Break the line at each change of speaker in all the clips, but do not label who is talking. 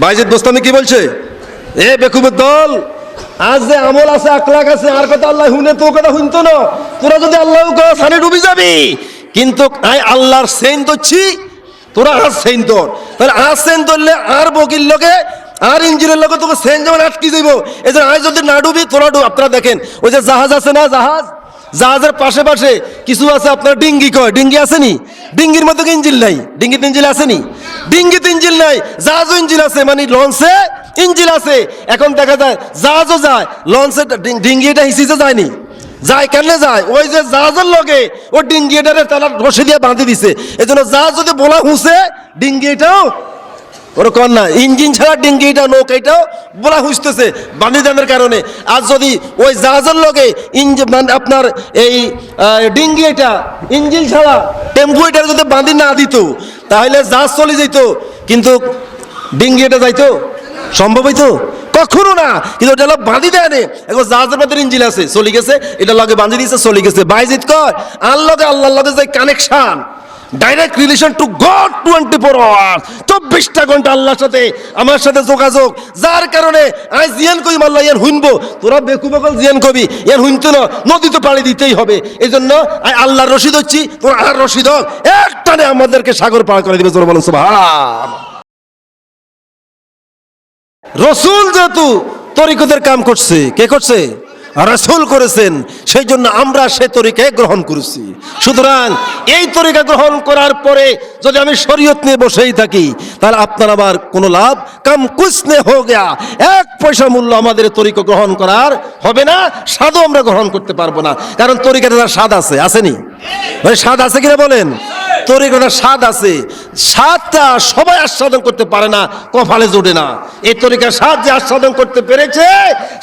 বাইজিদ বোস্তামি কি বলছে? এ বেকুবের দল, আজ যে আমল আছে আকলাক আছে, আর কথা আল্লাহ হুনে তো কথা শুনতো না। তোরা যদি আল্লাহ সানে ডুবি যাবি, কিন্তু আই আল্লাহর সেন ধরছি, তোরা আর সেন তোর তাহলে আর সেন ধরলে আর বকির লোকে, আর ইঞ্জিনের লগে তোকে সেন যেমন আটকে যাইব। এই যে আজ যদি না ডুবি, তোরা ডুব। আপনারা দেখেন, ওই যে জাহাজ আছে না জাহাজ? জাহাজের পাশে পাশে কিছু আছে আপনার ডিঙ্গি কয়? ডিঙ্গি আসেনি ডিঙ্গির মধ্যে ইঞ্জিল নাই? ডিঙ্গিতে ইঞ্জিন আসেনি ডিঙ্গিতে ইঞ্জিন নাই, জাহাজও ইঞ্জিল আছে মানে লঞ্চে ইঞ্জিল আছে। এখন দেখা যায় জাহাজও যায়, লঞ্চে ডিঙ্গি এটা হিসিতে যায়নি। যায় কেন যায়? ওই যে জাহাজের লগে ও ডিঙ্গি এটারে তারা রসে দিয়ে বাঁধি দিছে। এই জন্য জাহাজ যদি বলা হুসে ডিঙ্গি এটাও ওরকম না, ইঞ্জিন ছাড়া ডিঙ্গি এটা, নৌকা এটাও বলা হুসতেছে বাণিজ্যের কারণে। আর যদি ওই জাহাজের লগে ইঞ্জিন মানে আপনার এই ডিঙ্গি এটা, ইঞ্জিন ছাড়া টেম্পু এটা যদি বাঁধি না দিত, তাহলে জাহাজ চলে যেত, কিন্তু ডিঙ্গি এটা যাইতো? সম্ভব হইতো? কখনো না, কিন্তু ওটা বাঁধি দেয় নে। এখন জাহাজের মধ্যে ইঞ্জিন আছে, চলে গেছে এটা লগে বাঁধি দিয়েছে চলে গেছে। বাইজিত কয় আর লগে আল্লাহর লগে যে connection direct relation to God twenty four hour চব্বিশটা ঘণ্টা আল্লাহর সাথে, আমার সাথে যোগাযোগ। যার কারণে আই জিয়ান কই মাল্লা ইয়ান হুইনবো তোরা বেকু বকল জিয়ান কবি ইয়ান হুইনতো না, নদীতে পাড়ি দিতেই হবে। এই জন্য আল্লাহর রশিদ হচ্ছি, তোর আর রশিদ হোক একটানে আমাদেরকে সাগর পার করে দিবে, জোর বলুন রসুল যেহেতু তরিকতের কাম করছে, কে করছে? রসুল করেছেন সেই জন্য আমরা সে তরিকে গ্রহণ করেছি। সুতরাং এই তরিকা গ্রহণ করার পরে যদি আমি শরীয়ত নিয়ে বসেই থাকি তাহলে আপনার আবার কোনো লাভ? কাম কুসনে হো গেয়া। এক পয়সা মূল্য আমাদের তরিকা গ্রহণ করার হবে না, স্বাদও আমরা গ্রহণ করতে পারব না। কারণ তরিকাটা তার স্বাদ আছে, আসেনি? ভাই, স্বাদ আছে কিনা বলেন? তরিকাটা স্বাদ আছে। স্বাদটা সবাই আস্বাদন করতে পারে না, কপালে জোটে না। এই তরিকার স্বাদ যে আস্বাদন করতে পেরেছে,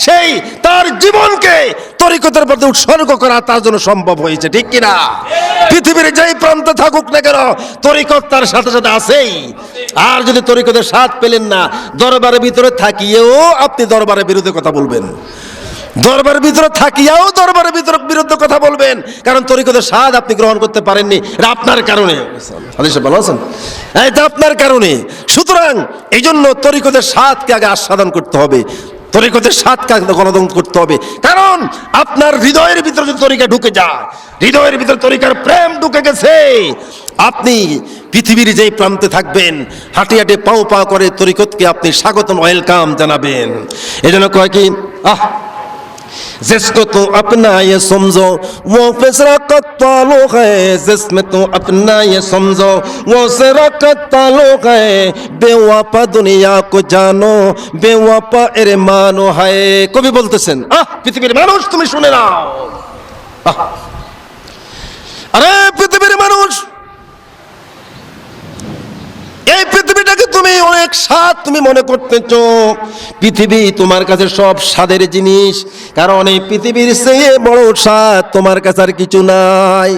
সেই তার জীবনকে তরিকতের প্রতি উৎসর্গ করা তার জন্য সম্ভব হয়েছে, ঠিক কিনা? পৃথিবীর যেই প্রান্তে থাকুক না কেন, তরিকত তার সাথে সাথে আছেই। আর যদি তরিকতের স্বাদ পেলেন না, দরবারের ভিতরে থাকিয়েও আপনি দরবারের বিরুদ্ধে কথা বলবেন। দরবারের ভিতরে থাকিয়াও দরবারের ভিতরে বিরুদ্ধে কথা বলবেন। কারণ তরিকতের স্বাদ আপনি গ্রহণ করতে পারেননি আপনার কারণে। ভালো আছেন এটা আপনার কারণে। সুতরাং এই জন্য তরিকতের স্বাদকে আগে আস্বাদন করতে হবে। তরিকতের সাত কাজ গণতন্ত্র করতে হবে। কারণ আপনার হৃদয়ের ভিতরে যদি তরিকা ঢুকে যায়, হৃদয়ের ভিতরে তরিকার প্রেম ঢুকে গেছে, আপনি পৃথিবীর যেই প্রান্তে থাকবেন, হাঁটি হাঁটে পাও পা করে তরিকতকে আপনি স্বাগতম, ওয়েলকাম জানাবেন। এই জন্য কয় কি, আহ जिसको तू अपना ये समझो वो फिसरकत ताल्लुक है जिसमें तू अपना ये समझो वो सिरकत ताल्लुक है बेवापा दुनिया को জানো বেওয়াপা এর মানো হায় কবি বলতেছেন আহ পৃথিবীর মানুষ তুমি শুনে নাও আহ অনেক স্বাদ তুমি মনে করতেছ? পৃথিবী তোমার কাছে সব স্বাদের জিনিস। কারণ এই পৃথিবীর চেয়ে বড় স্বাদ তোমার কাছে আর কিছু নাই।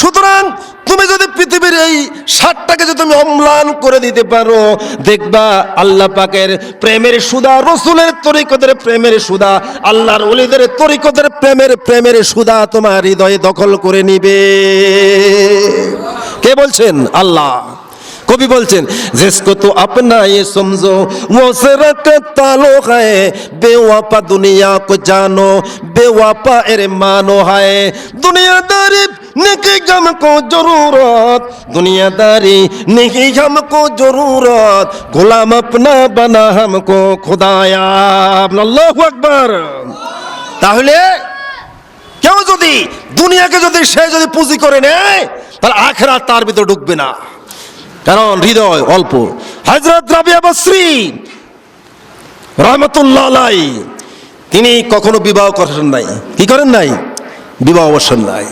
সুতরাং তুমি যদি পৃথিবীর এই স্বাদটাকে যদি তুমি অম্লান করে দিতে পারো, দেখবা আল্লাহ পাকের প্রেমের সুদা, রসুলের তরিকতের প্রেমের সুদা, আল্লাহর অলিদের তরিকতের প্রেমের প্রেমের সুদা তোমার হৃদয়ে দখল করে নিবে। কে বলছেন? আল্লাহ। কবি বলছেন जिसको तो अपना ये समझो वो सिरक ताल्लुक है बेवफा दुनिया को जानो बेवफा एरे मानो है दुनियादारी नेकी हमको जरूरत दुनियादारी नेकी हमको जरूरत गुलाम अपना बना हमको खुदाया আল্লাহু আকবার তাহলে কেউ যদি দুনিয়াকে যদি সে যদি পুঁজি করে নেয় তাহলে আখেরা তার ভিতরে ঢুকবে না কারণ হৃদয় অল্প। হজরত রাবিয়া বসরি রহমতুল্লাহ আলাই তিনি কখনো বিবাহ করেন নাই। কি করেন নাই? বিবাহ অবসর নাই।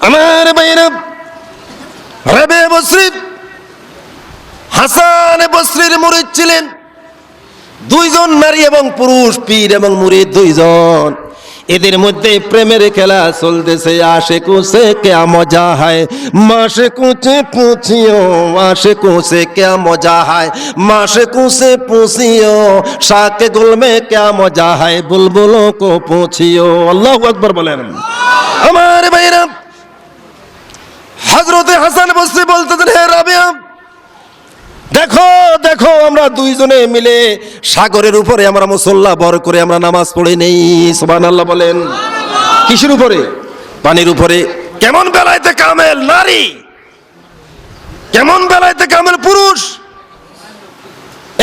আমার বাইরে রাবে বসরি হাসান বসরির মুরিদ ছিলেন। দুইজন নারী এবং পুরুষ, পীর এবং মুরিদ দুইজন। এদের মধ্যে প্রেমের খেলা চলতেছে আশে কুসে কেয়া মজা হয়। মাসে কুচে পুছিও আশে কুসে কেয়া মজা হয়। মাসে কুসে পুছিও শাকে গুলমে কেয়া মজা হয়। বুলবুলো কো পুছিও আল্লাহ আকবর বলেন। আমার ভাইরা হজরতে হাসান বসরি বলতেছেন, হে রাবিয়া দেখো দেখো, আমরা দুইজনে মিলে সাগরের উপরে আমরা মুসল্লা বর করে আমরা নামাজ পড়ে নেই সোবান আল্লাহ বলেন। কিসের উপরে? পানির উপরে। কেমন বেলাইতে কামেল নারী? কেমন বেলাইতে কামেল পুরুষ?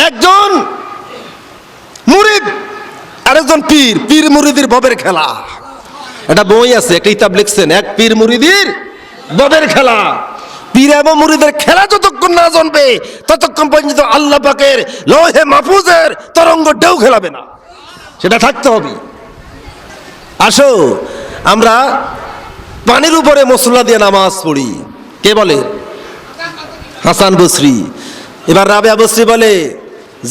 একজন মুরিদ, আরেকজন পীর পীর মুরিদির ববের খেলা। একটা বই আছে, একটা ইতাব লিখছেন, এক পীর মুরিদির ববের খেলা। পীর এবং মুরিদের খেলা যতক্ষণ না জমবে, ততক্ষণ পর্যন্ত আল্লাহ পাকের লোহে তরঙ্গ খেলাবে না। সেটা থাকতে হবে। আসো, আমরা পানির উপরে মশলা দিয়ে নামাজ পড়ি। কে বলে? হাসান বসরি। এবার বসরি বলে,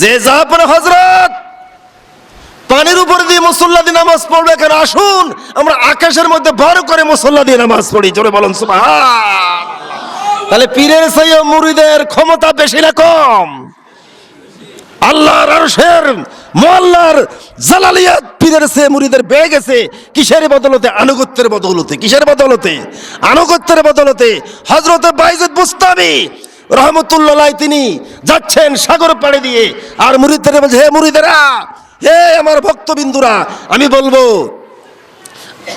যে যা পরে হজরত পানির উপর দিয়ে মুসল্লা দিয়ে নামাজ পড়বে কেন? আসুন, আমরা আকাশের মধ্যে ভর করে মুসল্লা দিয়ে নামাজ পড়ি। জোরে বলুন তাহলে পীরের সেই মুরিদের ক্ষমতা বেশি না কম। মোয়াল্লার জালালিয়াত পীরের সে বেড়ে গেছে। কিসের বদলতে? আনুগত্যের বদলতে। কিসের বদলতে? আনুগত্যের বদলতে হজরত বাইজুদ বুস্তামি রহমতুল্লাহ তিনি যাচ্ছেন সাগর পাড়ে দিয়ে। আর বলছে, হে মুরিদেরা, হে আমার ভক্তবিন্দুরা, আমি বলব,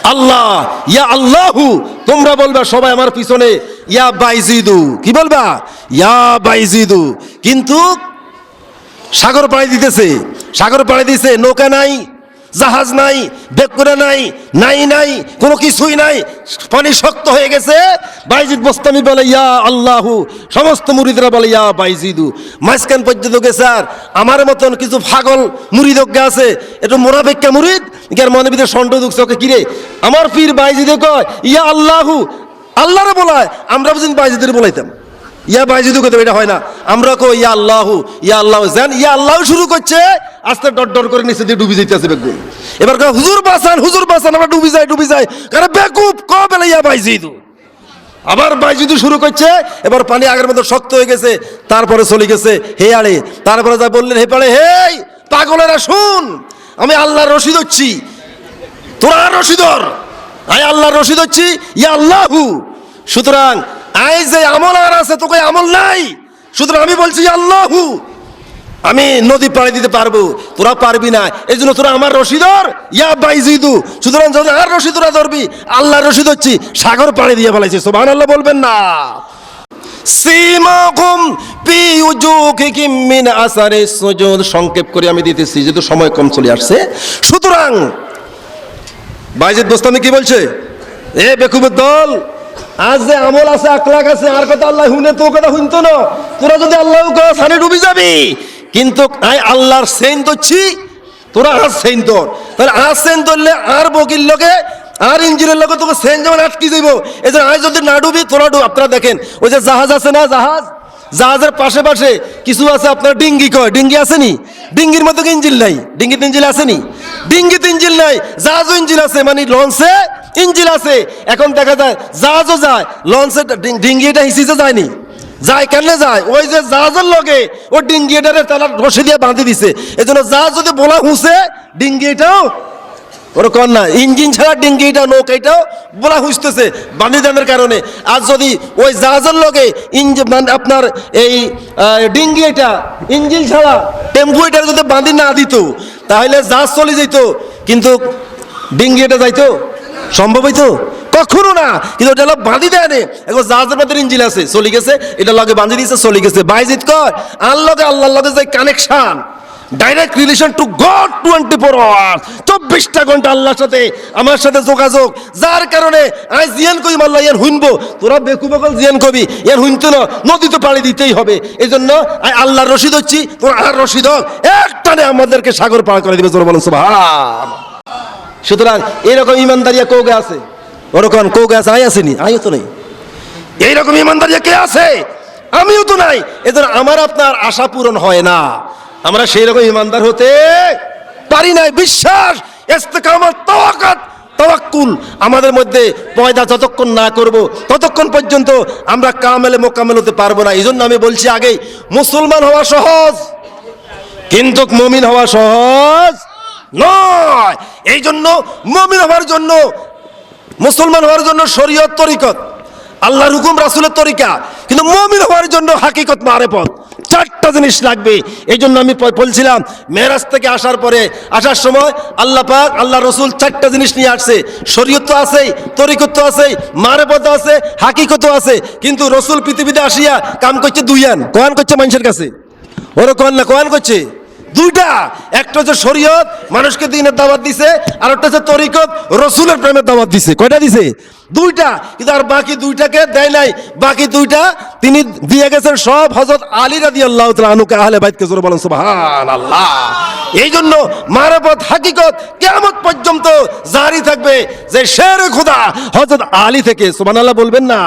আল্লাহ, ইয়া আল্লাহু, তোমরা বলবা সবাই আমার পিছনে ইয়া বাইজিদু, কি বলবা? ইয়া বাইজিদু। কিন্তু সাগর পাড়ি দিতেছে, সাগর পাড়ি দিছে, নৌকা নাই, জাহাজ নাই বেকুরা নাই নাই নাই, কোনো কিছুই নাই। পানি শক্ত হয়ে গেছে। বাইজিদ বস্তামি বলে, ইয়া আল্লাহু। সমস্ত মুরিদরা বলে, ইয়া বাইজিদু। মাঝখান পর্যন্ত গেছে আর আমার মতন কিছু ফাগল মুরিদজ্ঞ আছে, একটু মোরাবেক্কা মুরিদ ইয়ার মনে ভিতরে সন্ড দুঃখ কিরে? আমার পীর বাইজিদে কয়, ইয়া আল্লাহু। আল্লাহরে বলায়, আমরা বুঝিন বাইজিদের বলাইতাম। ইয়া বাইজিদু কথা এটা হয় না। আমরা কো ইয়া আল্লাহু, ইয়া আল্লাহ জান, ইয়া আল্লাহ শুরু করছে, আস্তে ডট ডট করে নিচে দিয়ে ডুবি যেতে আছে বেগুন। এবার কয়, হুজুর বাসান হুজুর বাসান আমরা ডুবি যাই ডুবি যাই। কারণ বেকুব ক বেলা ইয়া বাইজিদু? আবার বাইজিদু শুরু করছে, এবার পানি আগের মতো শক্ত হয়ে গেছে, তারপরে চলে গেছে, হে আড়ে তারপরে যা বললেন, হে পাড়ে, হেই, পাগলেরা শুন, আমি আল্লাহর রশিদ হচ্ছি। তোরা রশিদর আয় আল্লাহর রশিদ হচ্ছি, ইয়া আল্লাহু। সুতরাং, আয় যে আমল আর আছে, তোকে আমল নাই। সুতরাং আমি বলছি আল্লাহু। আমি নদী পাড়ি দিতে পারব, তোরা পারবি না। এই জন্য তোরা আমার রশিদর, ইয়া বাইজিদু। সুতরাং যদি আর রশিদরা ধরবি, আল্লাহর রশিদ হচ্ছি, সাগর পাড়ি দিয়ে বলাইছে সোভান আল্লাহ বলবেন না। সংক্ষেপ করে আমি দিতেছি, যেহেতু সময় কম চলে আসছে। সুতরাং বাইজিদ দোস্তামি কি বলছে? এ বেকুবের দল, আজ যে আমল আছে আকলাক আছে, আর কথা আল্লাহ শুনে তো কথা শুনতো না। তোরা যদি আল্লাহ সানে ডুবি যাবি, কিন্তু আই আল্লাহর সেন ধরছি, তোরা আর সেন তোর তাহলে আর সেন ধরলে আর বকির লোকে, আর ইঞ্জিনের লোকে তোকে সেন যেমন আটকে যাইব এই যে আয় যদি না ডুবি, তোরা ডুব। আপনারা দেখেন, ওই যে জাহাজ আছে না জাহাজ? জাহাজের পাশে পাশে কিছু আছে, আপনার ডিঙ্গি কয়? ডিঙ্গি আসেনি? ডিঙ্গির মধ্যে ইঞ্জিল নাই? ডিঙ্গিতে ইঞ্জিল আসেনি? ডিঙ্গিতে ইঞ্জিল নাই, জাহাজও ইঞ্জিল আছে মানে লঞ্চে ইঞ্জিল আছে। এখন দেখা যায়, জাহাজও যায়, লঞ্চে ডিং- ডিঙ্গি এটা হিসিতে যায়নি। যায় কেন যায়? ওই যে জাহাজের লগে ও ডিঙ্গি এটারে তারা রসে দিয়ে বাঁধি দিছে। এই জন্য জাহাজ যদি বলা হুঁসে ডিঙ্গি এটাও ওরকম না ইঞ্জিন ছাড়া ডিঙ্গিটা নৌকা এটাও বলা হুঁচতেছে বাণিজ্যের কারণে। আর যদি ওই জাহাজের লগে ইঞ্জিন মানে আপনার এই ডিঙ্গি এটা ইঞ্জিন ছাড়া টেম্পু এটা যদি বাঁধি না দিত তাহলে জাহাজ চলে যেত কিন্তু ডিঙ্গি এটা যাইতো? সম্ভব হইতো? কখনো না। কিন্তু ওটা লোক বাঁধি দেয় নে। এখন জাহাজের মধ্যে ইঞ্জিন আছে, চলে গেছে এটা লগে বাঁধি দিয়েছে, চলে গেছে। বাইজিত কর আল্লাহ আল্লাহর লগে যে connection direct relation to God twenty four hour চব্বিশটা ঘণ্টা আল্লাহর সাথে, আমার সাথে যোগাযোগ। যার কারণে আই জিয়ান কই মাল্লা ইয়ান হুনবো। তোরা বেকু বকল জিয়ান কবি ইয়ান হুনতো না নদী তো পাড়ি দিতেই হবে। এই জন্য আই আল্লাহর রশিদ হচ্ছি, তোরা আর রশিদ হোক একটানে আমাদেরকে সাগর পার করে দিবে, জোর বলুন, সুবহান। সুতরাং এরকম ইমানদারিয়া কৌগে আছে? ওরকম কৌগে আছে? আই আসেনি? আইও তো নেই। এইরকম ইমানদারিয়া কে আছে? আমিও তো নাই। এদের আমার আপনার আশা পূরণ হয় না। আমরা সেই রকম ইমানদার হতে পারি নাই। বিশ্বাস আমাদের মধ্যে পয়দা যতক্ষণ না করব, ততক্ষণ পর্যন্ত আমরা কামেলে মোকামেল হতে পারব না। এই জন্য আমি বলছি আগেই মুসলমান হওয়া সহজ, কিন্তু মমিন হওয়া সহজ নয়। এই জন্য মমিন হওয়ার জন্য, মুসলমান হওয়ার জন্য শরীয়ত তরিকত। আল্লাহর হুকুম, রাসুলের তরিকা। কিন্তু মুমিন হওয়ার জন্য হাকিকত মারেফত চারটা জিনিস লাগবে। এই জন্য আমি বলছিলাম মেরাজ থেকে আসার পরে, আসার সময় আল্লাহ পাক, আল্লাহ রসুল চারটা জিনিস নিয়ে আসছে। শরীয়ত তো আছেই, তরিকত তো আছেই মারেফত আছে হাকিকত আছে। কিন্তু রসুল পৃথিবীতে আসিয়া কাম করছে দুইয়ান কোয়ান করছে মানুষের কাছে। ওরা কোয়ান না, কোয়ান করছে? দুইটা। একটা হচ্ছে শরীয়ত, মানুষকে দিনের দাওয়াত দিছে, আর একটা হচ্ছে তরিকত, রসুলের প্রেমের দাওয়াত দিছে। কয়টা দিছে? দুইটা। কিন্তু আর বাকি দুইটাকে দেয় নাই। বাকি দুইটা তিনি দিয়ে গেছেন সব হজরত আলী রাদি আল্লাহ আনুকে আহলে বাইতকে জোরে বলেন সুবহান আল্লাহ এই জন্য মানবত হাকিকত কেমন পর্যন্ত জারি থাকবে যে শের খুদা হজরত আলী থেকে। সুবহান আল্লাহ বলবেন না।